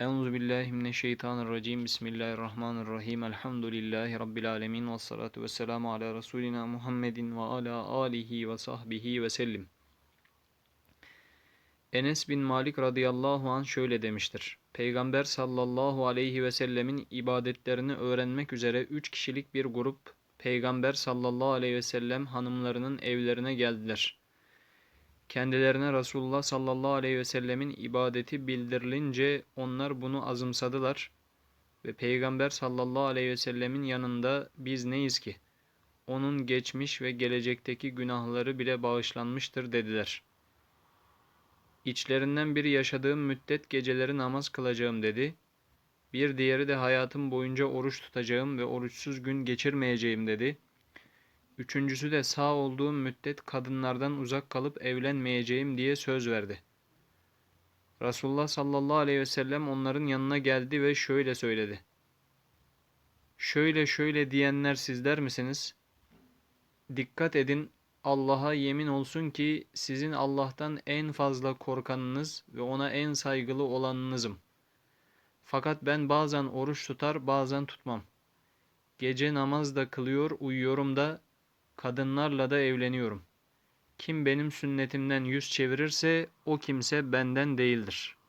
Euzu billahi mineşşeytanirracim. Bismillahirrahmanirrahim. Elhamdülillahi rabbil alamin ve salatu vesselamu ala resulina Muhammedin ve ala alihi ve sahbihi ve sellim. Enes bin Malik radıyallahu an şöyle demiştir. Peygamber sallallahu aleyhi ve sellemin ibadetlerini öğrenmek üzere üç kişilik bir grup Peygamber sallallahu aleyhi ve sellem hanımlarının evlerine geldiler. Kendilerine Resulullah sallallahu aleyhi ve sellemin ibadeti bildirilince onlar bunu azımsadılar ve Peygamber sallallahu aleyhi ve sellemin yanında biz neyiz ki? Onun geçmiş ve gelecekteki günahları bile bağışlanmıştır dediler. İçlerinden biri yaşadığım müddet geceleri namaz kılacağım dedi. Bir diğeri de hayatım boyunca oruç tutacağım ve oruçsuz gün geçirmeyeceğim dedi.'' Üçüncüsü de sağ olduğum müddet kadınlardan uzak kalıp evlenmeyeceğim diye söz verdi. Resulullah sallallahu aleyhi ve sellem onların yanına geldi ve şöyle söyledi. Şöyle şöyle diyenler sizler misiniz? Dikkat edin Allah'a yemin olsun ki sizin Allah'tan en fazla korkanınız ve ona en saygılı olanınızım. Fakat ben bazen oruç tutar bazen tutmam. Gece namaz da kılıyor uyuyorum da Kadınlarla da evleniyorum. Kim benim sünnetimden yüz çevirirse o kimse benden değildir.''